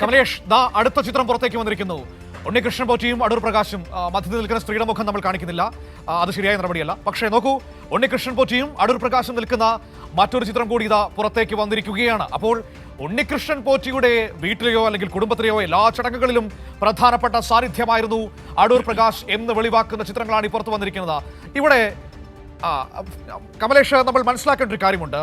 കമലേഷ് ദാ അടുത്ത ചിത്രം പുറത്തേക്ക് വന്നിരിക്കുന്നു. ഉണ്ണികൃഷ്ണൻ പോറ്റിയും അടൂർ പ്രകാശും മധ്യത്തിൽ നിൽക്കുന്ന സ്ത്രീയുടെ മുഖം നമ്മൾ കാണിക്കുന്നില്ല. അത് ശരിയായ നടപടിയല്ല. പക്ഷേ നോക്കൂ ഉണ്ണികൃഷ്ണൻ പോറ്റിയും അടൂർ പ്രകാശും നിൽക്കുന്ന മറ്റൊരു ചിത്രം കൂടി ഇതാ പുറത്തേക്ക് വന്നിരിക്കുകയാണ്. അപ്പോൾ ഉണ്ണികൃഷ്ണൻ പോറ്റിയുടെ വീട്ടിലെയോ അല്ലെങ്കിൽ കുടുംബത്തിലെയോ എല്ലാ ചടങ്ങുകളിലും പ്രധാനപ്പെട്ട സാന്നിധ്യമായിരുന്നു അടൂർ പ്രകാശ് എന്ന് വെളിവാക്കുന്ന ചിത്രങ്ങളാണ് ഈ പുറത്തു വന്നിരിക്കുന്നത്. ഇവിടെ കമലേഷ് നമ്മൾ മനസ്സിലാക്കേണ്ട ഒരു കാര്യമുണ്ട്.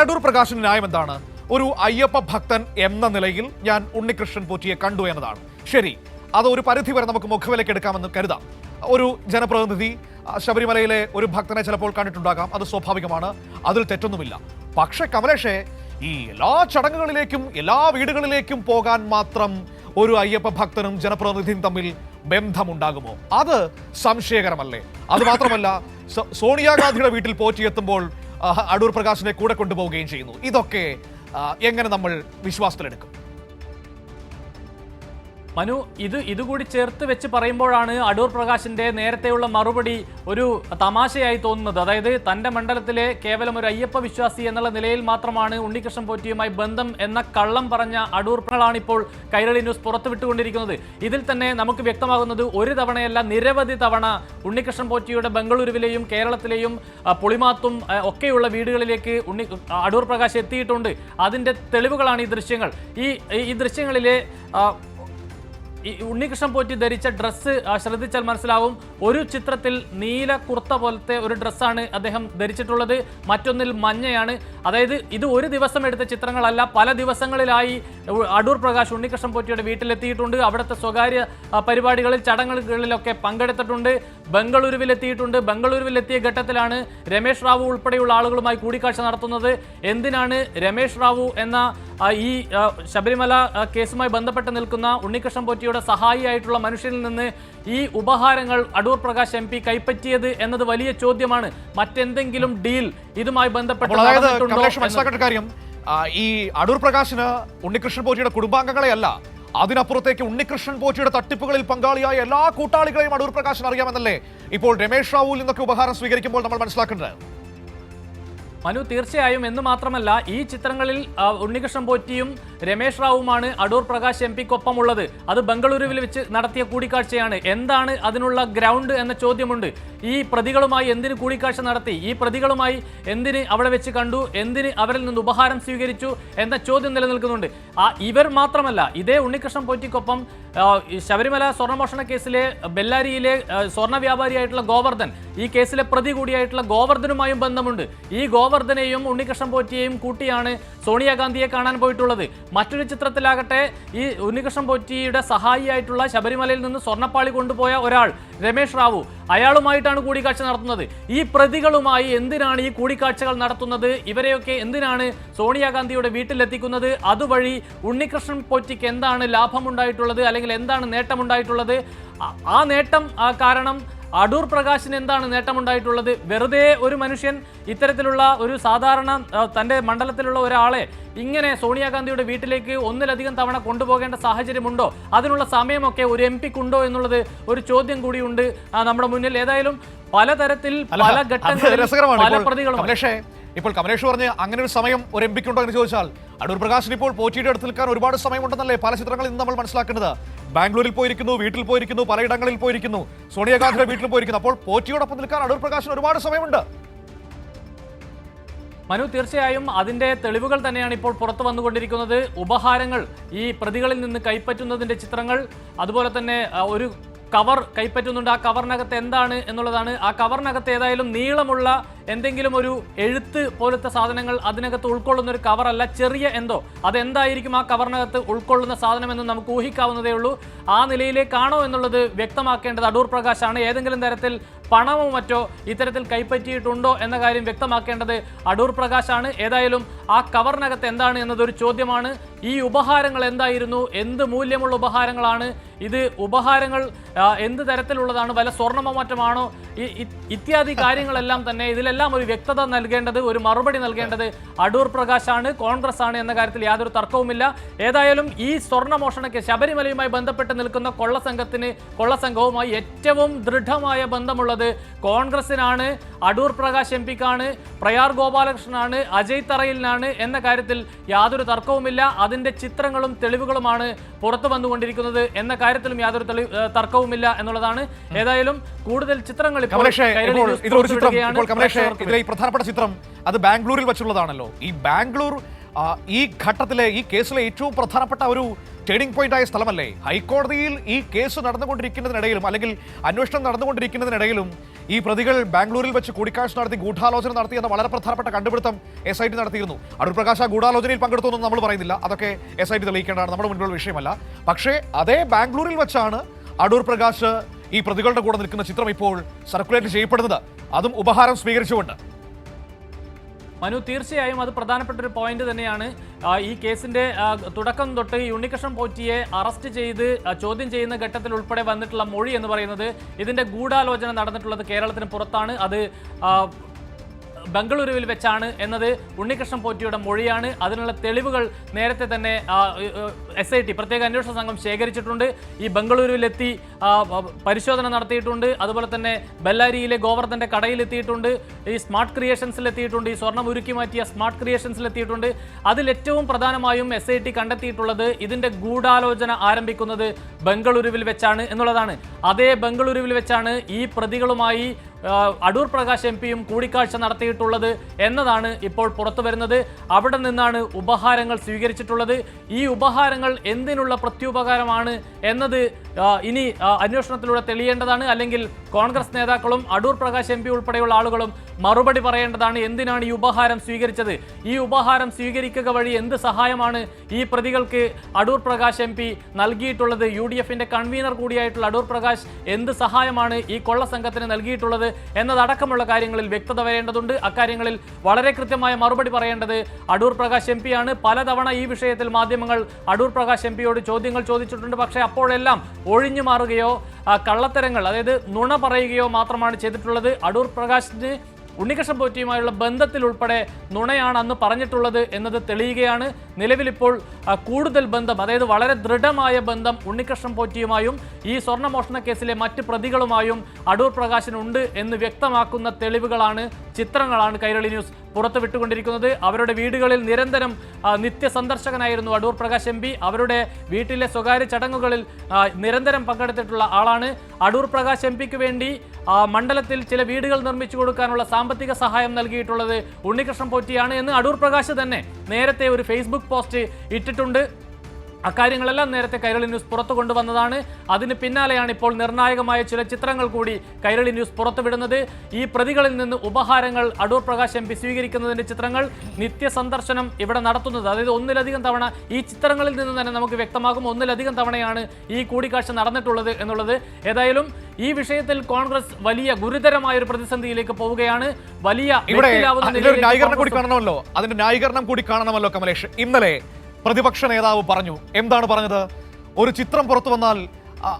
അടൂർ പ്രകാശിന് ന്യായം എന്താണ്? ഒരു അയ്യപ്പ ഭക്തൻ എന്ന നിലയിൽ ഞാൻ ഉണ്ണികൃഷ്ണൻ പോറ്റിയെ കണ്ടു എന്നതാണ്. ശരി അത് ഒരു പരിധി വരെ നമുക്ക് മുഖവിലേക്ക് എടുക്കാമെന്ന് കരുതാം. ഒരു ജനപ്രതിനിധി ശബരിമലയിലെ ഒരു ഭക്തനെ ചിലപ്പോൾ കണ്ടിട്ടുണ്ടാകാം. അത് സ്വാഭാവികമാണ് അതിൽ തെറ്റൊന്നുമില്ല. പക്ഷേ കമലേഷേ ഈ എല്ലാ ചടങ്ങുകളിലേക്കും എല്ലാ വീടുകളിലേക്കും പോകാൻ മാത്രം ഒരു അയ്യപ്പ ഭക്തനും ജനപ്രതിനിധിയും തമ്മിൽ ബന്ധമുണ്ടാകുമോ? അത് സംശയകരമല്ലേ? അത് മാത്രമല്ല സോണിയാഗാന്ധിയുടെ വീട്ടിൽ പോറ്റിയെത്തുമ്പോൾ അടൂർ പ്രകാശിനെ കൂടെ കൊണ്ടുപോവുകയും ചെയ്യുന്നു. ഇതൊക്കെ എങ്ങനെ നമ്മൾ വിശ്വാസത്തിലെടുക്കും? മനു ഇത് ഇതുകൂടി ചേർത്ത് വെച്ച് പറയുമ്പോഴാണ് അടൂർ പ്രകാശിന്റെ നേരത്തെയുള്ള മറുപടി ഒരു തമാശയായി തോന്നുന്നത്. അതായത് തന്റെ മണ്ഡലത്തിലെ കേവലം ഒരു അയ്യപ്പ വിശ്വാസി എന്നുള്ള നിലയിൽ മാത്രമാണ് ഉണ്ണികൃഷ്ണൻ പോറ്റിയുമായി ബന്ധം എന്ന കള്ളം പറഞ്ഞ അടൂർകളാണ് ഇപ്പോൾ കൈരളി ന്യൂസ് പുറത്തുവിട്ടുകൊണ്ടിരിക്കുന്നത്. ഇതിൽ തന്നെ നമുക്ക് വ്യക്തമാകുന്നത് ഒരു തവണയല്ല നിരവധി തവണ ഉണ്ണികൃഷ്ണൻ പോറ്റിയുടെ ബംഗളൂരുവിലെയും കേരളത്തിലെയും പുളിമാത്തും ഒക്കെയുള്ള വീടുകളിലേക്ക് ഉണ്ണി അടൂർ പ്രകാശ് എത്തിയിട്ടുണ്ട്. അതിന്റെ തെളിവുകളാണ് ഈ ദൃശ്യങ്ങൾ. ഈ ഈ ദൃശ്യങ്ങളിലെ ഈ ഉണ്ണികൃഷ്ണൻ പോറ്റി ധരിച്ച ഡ്രസ്സ് ശ്രദ്ധിച്ചാൽ മനസ്സിലാവും. ഒരു ചിത്രത്തിൽ നീല കുർത്ത പോലത്തെ ഒരു ഡ്രസ്സാണ് അദ്ദേഹം ധരിച്ചിട്ടുള്ളത്. മറ്റൊന്നിൽ മഞ്ഞയാണ്. അതായത് ഇത് ഒരു ദിവസം എടുത്ത ചിത്രങ്ങളല്ല പല ദിവസങ്ങളിലായി അടൂർ പ്രകാശ് ഉണ്ണികൃഷ്ണൻ പോറ്റിയുടെ വീട്ടിലെത്തിയിട്ടുണ്ട്. അവിടുത്തെ സ്വകാര്യ പരിപാടികളിൽ ചടങ്ങുകളിലൊക്കെ പങ്കെടുത്തിട്ടുണ്ട്. ബംഗളൂരുവിലെത്തിയിട്ടുണ്ട്. ബംഗളൂരുവിലെത്തിയ ഘട്ടത്തിലാണ് രമേശ് റാവു ഉൾപ്പെടെയുള്ള ആളുകളുമായി കൂടിക്കാഴ്ച നടത്തുന്നത്. എന്തിനാണ് രമേശ് റാവു എന്ന ഈ ശബരിമല കേസുമായി ബന്ധപ്പെട്ട് നിൽക്കുന്ന ഉണ്ണികൃഷ്ണൻ പോറ്റിയുടെ സഹായിയായിട്ടുള്ള മനുഷ്യനിൽ നിന്ന് ഈ ഉപഹാരങ്ങൾ അടൂർ പ്രകാശ് എം പി കൈപ്പറ്റിയത് എന്നത് വലിയ ചോദ്യമാണ്. മറ്റെന്തെങ്കിലും ഡീൽ ഇതുമായി ബന്ധപ്പെട്ട് കാര്യം ഈ അടൂർ പ്രകാശിന് ഉണ്ണികൃഷ്ണൻ പോറ്റിയുടെ കുടുംബാംഗങ്ങളെ അല്ല അതിനപ്പുറത്തേക്ക് ഉണ്ണികൃഷ്ണൻ പോറ്റിയുടെ തട്ടിപ്പുകളിൽ പങ്കാളിയായ എല്ലാ കൂട്ടാളികളെയും അടൂർ പ്രകാശിന് അറിയാമെന്നല്ലേ ഇപ്പോൾ രമേശ് റാവുവിൽ നിന്നൊക്കെ ഉപഹാരം സ്വീകരിക്കുമ്പോൾ നമ്മൾ മനസ്സിലാക്കേണ്ടത്. മനു തീർച്ചയായും എന്ന് മാത്രമല്ല ഈ ചിത്രങ്ങളിൽ ഉണ്ണികൃഷ്ണൻ പോറ്റിയും രമേഷ് റാവുമാണ് അടൂർ പ്രകാശ് എം പിക്കൊപ്പം ഉള്ളത് അത് ബംഗളൂരുവിൽ വെച്ച് നടത്തിയ കൂടിക്കാഴ്ചയാണ്. എന്താണ് അതിനുള്ള ഗ്രൗണ്ട് എന്ന ചോദ്യമുണ്ട്. ഈ പ്രതികളുമായി എന്തിന് കൂടിക്കാഴ്ച നടത്തി? ഈ പ്രതികളുമായി എന്തിന് അവിടെ വെച്ച് കണ്ടു? എന്തിന് അവരിൽ നിന്ന് ഉപഹാരം സ്വീകരിച്ചു? എന്ന ചോദ്യം നിലനിൽക്കുന്നുണ്ട്. ആ ഇവർ മാത്രമല്ല ഇതേ ഉണ്ണികൃഷ്ണൻ പോറ്റിക്കൊപ്പം ശബരിമല സ്വർണമോഷണ കേസിലെ ബെല്ലാരിയിലെ സ്വർണ വ്യാപാരിയായിട്ടുള്ള ഗോവർദ്ധൻ ഈ കേസിലെ പ്രതി കൂടിയായിട്ടുള്ള ഗോവർദ്ധനുമായും ബന്ധമുണ്ട്. ഈ ഗോവർദ്ധനെയും ഉണ്ണികൃഷ്ണൻ പോറ്റിയെയും കൂട്ടിയാണ് സോണിയാഗാന്ധിയെ കാണാൻ പോയിട്ടുള്ളത്. മറ്റൊരു ചിത്രത്തിലാകട്ടെ ഈ ഉണ്ണികൃഷ്ണൻ പോറ്റിയുടെ സഹായിയായിട്ടുള്ള ശബരിമലയിൽ നിന്ന് സ്വർണപ്പാളി കൊണ്ടുപോയ ഒരാൾ രമേശ് റാവു അയാളുമായിട്ടാണ് കൂടിക്കാഴ്ച നടത്തുന്നത്. ഈ പ്രതികളുമായി എന്തിനാണ് ഈ കൂടിക്കാഴ്ചകൾ നടത്തുന്നത്? ഇവരെയൊക്കെ എന്തിനാണ് സോണിയാഗാന്ധിയുടെ വീട്ടിലെത്തിക്കുന്നത്? അതുവഴി ഉണ്ണികൃഷ്ണൻ പോറ്റിക്ക് എന്താണ് ലാഭമുണ്ടായിട്ടുള്ളത്? അല്ലെങ്കിൽ എന്താണ് നേട്ടമുണ്ടായിട്ടുള്ളത്? ആ- നേട്ടം കാരണം അടൂർ പ്രകാശിന് എന്താണ് നേട്ടമുണ്ടായിട്ടുള്ളത്? വെറുതെ ഒരു മനുഷ്യൻ ഇത്തരത്തിലുള്ള ഒരു സാധാരണ തന്റെ മണ്ഡലത്തിലുള്ള ഒരാളെ ഇങ്ങനെ സോണിയാഗാന്ധിയുടെ വീട്ടിലേക്ക് ഒന്നിലധികം തവണ കൊണ്ടുപോകേണ്ട സാഹചര്യമുണ്ടോ? അതിനുള്ള സമയമൊക്കെ ഒരു എം പിക്കുണ്ടോ എന്നുള്ളത് ഒരു ചോദ്യം കൂടിയുണ്ട്. നമ്മുടെ മുന്നിൽ ഏതായാലും പലതരത്തിൽ പല ഘട്ടങ്ങളിൽ പല പ്രതികളും ഇപ്പോൾ കമലേഷ് പറഞ്ഞ് അങ്ങനെ ഒരു സമയം ഒരു എം പിക്കുണ്ടോ എന്ന് ചോദിച്ചാൽ അടൂർ പ്രകാശിന് ഇപ്പോൾ പോറ്റിയുടെ അടുത്ത് നിൽക്കാൻ ഒരുപാട് സമയമുണ്ടെന്നല്ലേ പല ചിത്രങ്ങളിൽ നിന്ന് നമ്മൾ മനസ്സിലാക്കേണ്ടത് ബാംഗ്ലൂരിൽ പോയിരിക്കുന്നു വീട്ടിൽ പോയിരിക്കുന്നു പലയിടങ്ങളിൽ പോയിരിക്കുന്നു സോണിയാഗാന്ധിയുടെ വീട്ടിൽ പോയിരിക്കുന്നു. അപ്പോൾ പോറ്റിയോടൊപ്പം നിൽക്കാൻ അടൂർ പ്രകാശിന് ഒരുപാട് സമയമുണ്ട്. മനു തീർച്ചയായും അതിന്റെ തെളിവുകൾ തന്നെയാണ് ഇപ്പോൾ പുറത്തു വന്നുകൊണ്ടിരിക്കുന്നത്. ഉപഹാരങ്ങൾ ഈ പ്രതികളിൽ നിന്ന് കൈപ്പറ്റുന്നതിന്റെ ചിത്രങ്ങൾ അതുപോലെ തന്നെ ഒരു കവർ കൈപ്പറ്റുന്നുണ്ട്. ആ കവറിനകത്ത് എന്താണ് എന്നുള്ളതാണ്. ആ കവറിനകത്ത് ഏതായാലും നീളമുള്ള എന്തെങ്കിലും ഒരു എഴുത്ത് പോലത്തെ സാധനങ്ങൾ അതിനകത്ത് ഉൾക്കൊള്ളുന്ന ഒരു കവറല്ല ചെറിയ എന്തോ. അതെന്തായിരിക്കും ആ കവറിനകത്ത് ഉൾക്കൊള്ളുന്ന സാധനമെന്ന് നമുക്ക് ഊഹിക്കാവുന്നതേ ഉള്ളൂ. ആ നിലയിലേക്കാണോ എന്നുള്ളത് വ്യക്തമാക്കേണ്ടത് അടൂർ പ്രകാശാണ്. ഏതെങ്കിലും തരത്തിൽ പണമോ മറ്റോ ഇത്തരത്തിൽ കൈപ്പറ്റിയിട്ടുണ്ടോ എന്ന കാര്യം വ്യക്തമാക്കേണ്ടത് അടൂർ പ്രകാശാണ്. ഏതായാലും ആ കവറിനകത്ത് എന്താണ് എന്നതൊരു ചോദ്യമാണ്. ഈ ഉപഹാരങ്ങൾ എന്തായിരുന്നു? എന്ത് മൂല്യമുള്ള ഉപഹാരങ്ങളാണ്? ഇത് ഉപഹാരങ്ങൾ എന്ത് തരത്തിലുള്ളതാണ്? വല്ല സ്വർണമോ മറ്റുമാണോ ഇത്യാദി കാര്യങ്ങളെല്ലാം തന്നെ ഇതിലെല്ലാം ഇതിലെല്ലാം ഒരു വ്യക്തത നൽകേണ്ടത് ഒരു മറുപടി നൽകേണ്ടത് അടൂർ പ്രകാശാണ് കോൺഗ്രസ് ആണ് എന്ന കാര്യത്തിൽ യാതൊരു തർക്കവുമില്ല. ഏതായാലും ഈ സ്വർണമോഷണക്ക് ശബരിമലയുമായി ബന്ധപ്പെട്ട് നിൽക്കുന്ന കൊള്ളസംഘത്തിന് കൊള്ളസംഘവുമായി ഏറ്റവും ദൃഢമായ ബന്ധമുള്ളത് കോൺഗ്രസിനാണ് അടൂർ പ്രകാശ് എം പിക്കാണ് പ്രയാർ ഗോപാലകൃഷ്ണനാണ് അജയ് തറയിലിനാണ് എന്ന കാര്യത്തിൽ യാതൊരു തർക്കവുമില്ല. അതിന്റെ ചിത്രങ്ങളും തെളിവുകളുമാണ് പുറത്തു വന്നുകൊണ്ടിരിക്കുന്നത് എന്ന കാര്യത്തിലും യാതൊരു തർക്കവുമില്ല എന്നുള്ളതാണ്. ഏതായാലും കൂടുതൽ ചിത്രങ്ങൾ ഇപ്പോൾ പ്രേക്ഷകർക്ക് ഇതിലെ ഈ പ്രധാനപ്പെട്ട ചിത്രം അത് ബാംഗ്ലൂരിൽ വെച്ചുള്ളതാണല്ലോ. ഈ ബാംഗ്ലൂർ ഈ ഘട്ടത്തിലെ ഈ കേസിലെ ഏറ്റവും പ്രധാനപ്പെട്ട ഒരു ടേണിംഗ് പോയിന്റ് ആയ സ്ഥലമല്ലേ? ഹൈക്കോടതിയിൽ ഈ കേസ് നടന്നുകൊണ്ടിരിക്കുന്നതിനിടയിലും അല്ലെങ്കിൽ അന്വേഷണം നടന്നുകൊണ്ടിരിക്കുന്നതിനിടയിലും ഈ പ്രതികൾ ബാംഗ്ലൂരിൽ വെച്ച് കൂടിക്കാഴ്ച നടത്തി ഗൂഢാലോചന നടത്തി എന്ന വളരെ പ്രധാനപ്പെട്ട കണ്ടുപിടുത്തം എസ് ഐ ടി നടത്തിയിരുന്നു. അടൂർ പ്രകാശ് ആ ഗൂഢാലോചനയിൽ പങ്കെടുത്തു എന്നൊന്നും നമ്മൾ പറയുന്നില്ല. അതൊക്കെ എസ് ഐ ടി തെളിയിക്കേണ്ടതാണ്. നമ്മുടെ മുന്നിലുള്ള വിഷയമല്ല. പക്ഷേ അതേ ബാംഗ്ലൂരിൽ വെച്ചാണ് അടൂർ പ്രകാശ് ഈ പ്രതികളുടെ കൂടെ നിൽക്കുന്ന ചിത്രം ഇപ്പോൾ സർക്കുലേറ്റ് ചെയ്യപ്പെടുന്നത്. അതും ഉപഹാരം സ്വീകരിച്ചുകൊണ്ട്. മനു തീർച്ചയായും അത് പ്രധാനപ്പെട്ട ഒരു പോയിന്റ് തന്നെയാണ്. ഈ കേസിന്റെ തുടക്കം തൊട്ട് ഈ ഉണ്ണികൃഷ്ണൻ പോറ്റിയെ അറസ്റ്റ് ചെയ്ത് ചോദ്യം ചെയ്യുന്ന ഘട്ടത്തിൽ ഉൾപ്പെടെ വന്നിട്ടുള്ള മൊഴി എന്ന് പറയുന്നത് ഇതിന്റെ ഗൂഢാലോചന നടന്നിട്ടുള്ളത് കേരളത്തിന് പുറത്താണ്. അത് ബംഗളൂരുവിൽ വെച്ചാണ് എന്നത് ഉണ്ണികൃഷ്ണൻ പോറ്റിയുടെ മൊഴിയാണ്. അതിനുള്ള തെളിവുകൾ നേരത്തെ തന്നെ എസ് ഐ ടി പ്രത്യേക അന്വേഷണ സംഘം ശേഖരിച്ചിട്ടുണ്ട്. ഈ ബംഗളൂരുവിലെത്തി പരിശോധന നടത്തിയിട്ടുണ്ട്. അതുപോലെ തന്നെ ബെല്ലാരിയിലെ ഗോവർദ്ധന്റെ കടയിലെത്തിയിട്ടുണ്ട്. ഈ സ്മാർട്ട് ക്രിയേഷൻസിലെത്തിയിട്ടുണ്ട്. ഈ സ്വർണം ഉരുക്കി മാറ്റിയ സ്മാർട്ട് ക്രിയേഷൻസിലെത്തിയിട്ടുണ്ട്. അതിലേറ്റവും പ്രധാനമായും എസ് ഐ ടി കണ്ടെത്തിയിട്ടുള്ളത് ഇതിന്റെ ഗൂഢാലോചന ആരംഭിക്കുന്നത് ബംഗളൂരുവിൽ വെച്ചാണ് എന്നുള്ളതാണ്. അതേ ബംഗളൂരുവിൽ വെച്ചാണ് ഈ പ്രതികളുമായി അടൂർ പ്രകാശ് എം പിയും കൂടിക്കാഴ്ച നടത്തിയിട്ടുള്ളത് എന്നതാണ് ഇപ്പോൾ പുറത്തു വരുന്നത്. അവിടെ നിന്നാണ് ഉപഹാരങ്ങൾ സ്വീകരിച്ചിട്ടുള്ളത്. ഈ ഉപഹാരങ്ങൾ എന്തിനുള്ള പ്രത്യുപകാരമാണ് എന്നത് ഇനി അന്വേഷണത്തിലൂടെ തെളിയേണ്ടതാണ്. അല്ലെങ്കിൽ കോൺഗ്രസ് നേതാക്കളും അടൂർ പ്രകാശ് എം ഉൾപ്പെടെയുള്ള ആളുകളും മറുപടി പറയേണ്ടതാണ്. എന്തിനാണ് ഈ ഉപഹാരം സ്വീകരിച്ചത്? ഈ ഉപഹാരം സ്വീകരിക്കുക വഴി എന്ത് സഹായമാണ് ഈ പ്രതികൾക്ക് അടൂർ പ്രകാശ് എം പി നൽകിയിട്ടുള്ളത്? യു ഡി എഫിന്റെ കൺവീനർ കൂടിയായിട്ടുള്ള അടൂർ പ്രകാശ് എന്ത് സഹായമാണ് ഈ കൊള്ള സംഘത്തിന് നൽകിയിട്ടുള്ളത്? എന്നതടക്കമുള്ള കാര്യങ്ങളിൽ വ്യക്തത വരേണ്ടതുണ്ട്. അക്കാര്യങ്ങളിൽ വളരെ കൃത്യമായ മറുപടി പറയേണ്ടത് അടൂർ പ്രകാശ് എം പിയാണ് പലതവണ ഈ വിഷയത്തിൽ മാധ്യമങ്ങൾ അടൂർ പ്രകാശ് എം പിയോട് ചോദ്യങ്ങൾ ചോദിച്ചിട്ടുണ്ട്. പക്ഷേ അപ്പോഴെല്ലാം ഒഴിഞ്ഞു മാറുകയോ കള്ളത്തരങ്ങൾ അതായത് നുണ പറയുകയോ മാത്രമാണ് ചെയ്തിട്ടുള്ളത്. അടൂർ പ്രകാശിന് ഉണ്ണികൃഷ്ണൻ പോറ്റിയുമായുള്ള ബന്ധത്തിൽ ഉൾപ്പെടെ നുണയാണ് അന്ന് പറഞ്ഞിട്ടുള്ളത് എന്നത് തെളിയുകയാണ്. നിലവിലിപ്പോൾ കൂടുതൽ ബന്ധം അതായത് വളരെ ദൃഢമായ ബന്ധം ഉണ്ണികൃഷ്ണൻ പോറ്റിയുമായും ഈ സ്വർണമോഷണ കേസിലെ മറ്റ് പ്രതികളുമായും അടൂർ പ്രകാശനുണ്ട് എന്ന് വ്യക്തമാക്കുന്ന തെളിവുകളാണ് ചിത്രങ്ങളാണ് കൈരളി ന്യൂസ് പുറത്തുവിട്ടുകൊണ്ടിരിക്കുന്നത്. അവരുടെ വീടുകളിൽ നിരന്തരം നിത്യ സന്ദർശകനായിരുന്നു അടൂർ പ്രകാശ് എം അവരുടെ വീട്ടിലെ സ്വകാര്യ ചടങ്ങുകളിൽ നിരന്തരം പങ്കെടുത്തിട്ടുള്ള ആളാണ് അടൂർ പ്രകാശ് എം വേണ്ടി മണ്ഡലത്തിൽ ചില വീടുകൾ നിർമ്മിച്ചു കൊടുക്കാനുള്ള സാമ്പത്തിക സഹായം നൽകിയിട്ടുള്ളത് ഉണ്ണികൃഷ്ണൻ പോറ്റിയാണ് എന്ന് അടൂർ പ്രകാശ് തന്നെ നേരത്തെ ഒരു ഫേസ്ബുക്ക് പോസ്റ്റ് ഇട്ടിട്ടുണ്ട്. അക്കാര്യങ്ങളെല്ലാം നേരത്തെ കൈരളി ന്യൂസ് പുറത്തു കൊണ്ടുവന്നതാണ്. അതിന് പിന്നാലെയാണ് ഇപ്പോൾ നിർണായകമായ ചില ചിത്രങ്ങൾ കൂടി കൈരളി ന്യൂസ് പുറത്തുവിടുന്നത്. ഈ പ്രതികളിൽ നിന്ന് ഉപഹാരങ്ങൾ അടൂർ പ്രകാശ് എം പി സ്വീകരിക്കുന്നതിന്റെ ചിത്രങ്ങൾ നിത്യസന്ദർശനം ഇവിടെ നടത്തുന്നത്. അതായത് ഒന്നിലധികം തവണ ഈ ചിത്രങ്ങളിൽ നിന്ന് തന്നെ നമുക്ക് വ്യക്തമാകും ഒന്നിലധികം തവണയാണ് ഈ കൂടിക്കാഴ്ച നടന്നിട്ടുള്ളത് എന്നുള്ളത്. ഏതായാലും ഈ വിഷയത്തിൽ കോൺഗ്രസ് വലിയ ഗുരുതരമായ ഒരു പ്രതിസന്ധിയിലേക്ക് പോവുകയാണ്. വലിയ ന്യായീകരണം കൂടി കാണണമല്ലോ. അതിന്റെ ന്യായീകരണം കൂടി കാണണമല്ലോ കമലേഷ്. ഇന്നലെ പ്രതിപക്ഷ നേതാവ് പറഞ്ഞു. എന്താണ് പറഞ്ഞത്? ഒരു ചിത്രം പുറത്തു വന്നാൽ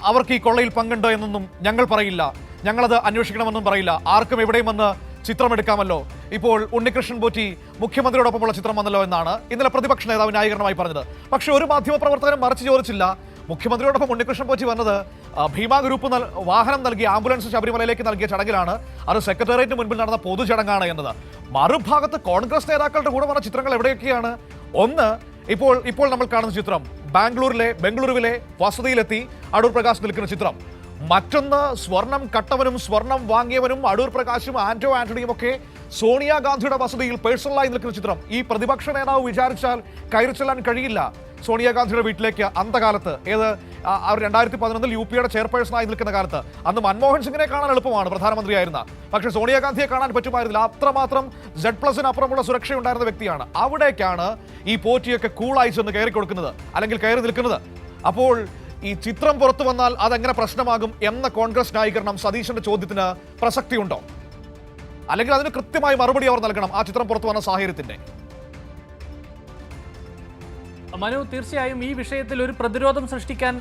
അവർക്ക് ഈ കൊള്ളയിൽ പങ്കുണ്ടോ എന്നൊന്നും ഞങ്ങൾ പറയില്ല. ഞങ്ങളത് അന്വേഷിക്കണമെന്നും പറയില്ല. ആർക്കും എവിടെയും വന്ന് ചിത്രമെടുക്കാമല്ലോ. ഇപ്പോൾ ഉണ്ണികൃഷ്ണൻ പോറ്റി മുഖ്യമന്ത്രിയോടൊപ്പമുള്ള ചിത്രം വന്നല്ലോ എന്നാണ് ഇന്നലെ പ്രതിപക്ഷ നേതാവ് ന്യായീകരണമായി പറഞ്ഞത്. പക്ഷേ ഒരു മാധ്യമപ്രവർത്തകനും മറിച്ച് ചോദിച്ചില്ല. മുഖ്യമന്ത്രിയോടൊപ്പം ഉണ്ണികൃഷ്ണൻ പോറ്റി വന്നത് ഭീമാ ഗ്രൂപ്പ് വാഹനം നൽകി ആംബുലൻസ് ശബരിമലയിലേക്ക് നൽകിയ ചടങ്ങിലാണ്. അത് സെക്രട്ടേറിയറ്റിന് മുൻപിൽ നടന്ന പൊതുചടങ്ങാണ് എന്നത്. മറുഭാഗത്ത് കോൺഗ്രസ് നേതാക്കളുടെ കൂടെ വന്ന ചിത്രങ്ങൾ എവിടെയൊക്കെയാണ്? ഒന്ന് ഇപ്പോൾ ഇപ്പോൾ നമ്മൾ കാണുന്ന ചിത്രം ബാംഗ്ലൂരിലെ ബംഗളൂരുവിലെ വസതിയിലെത്തി അടൂർ പ്രകാശ് നിൽക്കുന്ന ചിത്രം. മറ്റൊന്ന് സ്വർണം കട്ടവനും സ്വർണം വാങ്ങിയവനും അടൂർ പ്രകാശും ആന്റോ ആന്റണിയും ഒക്കെ സോണിയാഗാന്ധിയുടെ വസതിയിൽ പേഴ്സണലായി നിൽക്കുന്ന ചിത്രം. ഈ പ്രതിപക്ഷ നേതാവ് വിചാരിച്ചാൽ കയറി ചെല്ലാൻ കഴിയില്ല. സോണിയാഗാന്ധിയുടെ വീട്ടിലേക്ക് അന്തകാലത്ത് ഏത് അവർ രണ്ടായിരത്തി പതിനൊന്നിൽ യു പിയുടെ ചെയർപേഴ്സണായി നിൽക്കുന്ന കാലത്ത് അന്ന് മൻമോഹൻ സിംഗിനെ കാണാൻ എളുപ്പമാണ് പ്രധാനമന്ത്രിയായിരുന്ന. പക്ഷേ സോണിയാഗാന്ധിയെ കാണാൻ പറ്റുമായിരുന്നില്ല. അത്രമാത്രം ജെഡ് പ്ലസിന് അപ്പുറമുള്ള സുരക്ഷയുണ്ടായിരുന്ന വ്യക്തിയാണ്. അവിടേക്കാണ് ഈ പോറ്റിയൊക്കെ കൂളായി ചെന്ന് കയറി കൊടുക്കുന്നത്. അല്ലെങ്കിൽ കയറി നിൽക്കുന്നത്. അപ്പോൾ ഈ ചിത്രം പുറത്തു വന്നാൽ അതെങ്ങനെ പ്രശ്നമാകും എന്ന കോൺഗ്രസ് ന്യായീകരണം സതീശന്റെ ചോദ്യത്തിന് പ്രസക്തിയുണ്ടോ? അല്ലെങ്കിൽ അതിന് കൃത്യമായി മറുപടി അവർ നൽകണം ആ ചിത്രം പുറത്തു വന്ന സാഹചര്യത്തിന്റെ. മനു തീർച്ചയായും ഈ വിഷയത്തിൽ ഒരു പ്രതിരോധം സൃഷ്ടിക്കാൻ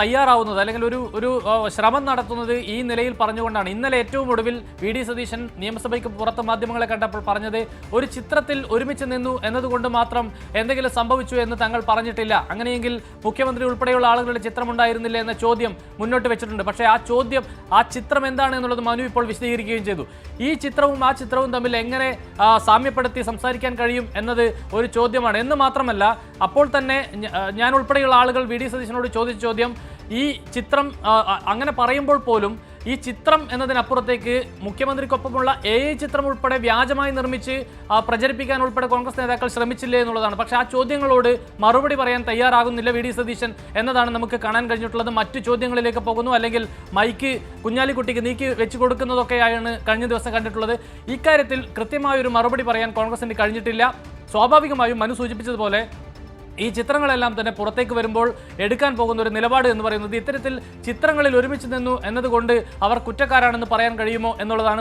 തയ്യാറാവുന്നത് അല്ലെങ്കിൽ ഒരു ഒരു ശ്രമം നടത്തുന്നത് ഈ നിലയിൽ പറഞ്ഞുകൊണ്ടാണ്. ഇന്നലെ ഏറ്റവും ഒടുവിൽ വി ഡി സതീശൻ നിയമസഭയ്ക്ക് പുറത്ത് മാധ്യമങ്ങളെ കണ്ടപ്പോൾ പറഞ്ഞത് ഒരു ചിത്രത്തിൽ ഒരുമിച്ച് നിന്നു എന്നതുകൊണ്ട് മാത്രം എന്തെങ്കിലും സംഭവിച്ചു എന്ന് തങ്ങൾ പറഞ്ഞിട്ടില്ല. അങ്ങനെയെങ്കിൽ മുഖ്യമന്ത്രി ഉൾപ്പെടെയുള്ള ആളുകളുടെ ചിത്രം ഉണ്ടായിരുന്നില്ല എന്ന ചോദ്യം മുന്നോട്ട് വെച്ചിട്ടുണ്ട്. പക്ഷേ ആ ചോദ്യം ആ ചിത്രം എന്താണ് എന്നുള്ളത് മനു ഇപ്പോൾ വിശദീകരിക്കുകയും ചെയ്തു. ഈ ചിത്രവും ആ ചിത്രവും തമ്മിൽ എങ്ങനെ സാമ്യപ്പെടുത്തി സംസാരിക്കാൻ കഴിയും എന്നത് ഒരു ചോദ്യമാണ്. എന്ന് മാത്രമല്ല അപ്പോൾ തന്നെ ഞാൻ ഉൾപ്പെടെയുള്ള ആളുകൾ വി ഡി സതീശനോട് ചോദിച്ച ചോദ്യം ഈ ചിത്രം അങ്ങനെ പറയുമ്പോൾ പോലും ഈ ചിത്രം എന്നതിനപ്പുറത്തേക്ക് മുഖ്യമന്ത്രിക്കൊപ്പമുള്ള എ ഐ ചിത്രം ഉൾപ്പെടെ വ്യാജമായി നിർമ്മിച്ച് പ്രചരിപ്പിക്കാൻ ഉൾപ്പെടെ കോൺഗ്രസ് നേതാക്കൾ ശ്രമിച്ചില്ലേ എന്നുള്ളതാണ്. പക്ഷേ ആ ചോദ്യങ്ങളോട് മറുപടി പറയാൻ തയ്യാറാകുന്നില്ല വി ഡി സതീശൻ എന്നതാണ് നമുക്ക് കാണാൻ കഴിഞ്ഞിട്ടുള്ളത്. മറ്റു ചോദ്യങ്ങളിലേക്ക് പോകുന്നു. അല്ലെങ്കിൽ മൈക്ക് കുഞ്ഞാലിക്കുട്ടിക്ക് നീക്കി വെച്ച് കൊടുക്കുന്നതൊക്കെയാണ് കഴിഞ്ഞ ദിവസം കണ്ടിട്ടുള്ളത്. ഇക്കാര്യത്തിൽ കൃത്യമായൊരു മറുപടി പറയാൻ കോൺഗ്രസിന് കഴിഞ്ഞിട്ടില്ല. സ്വാഭാവികമായും മനു സൂചിപ്പിച്ചതുപോലെ ഈ ചിത്രങ്ങളെല്ലാം തന്നെ പുറത്തേക്ക് വരുമ്പോൾ എടുക്കാൻ പോകുന്ന ഒരു നിലപാട് എന്ന് പറയുന്നത് ഇത്തരത്തിൽ ചിത്രങ്ങളിൽ ഒരുമിച്ച് നിന്നു എന്നതുകൊണ്ട് അവർ കുറ്റക്കാരാണെന്ന് പറയാൻ കഴിയുമോ എന്നുള്ളതാണ്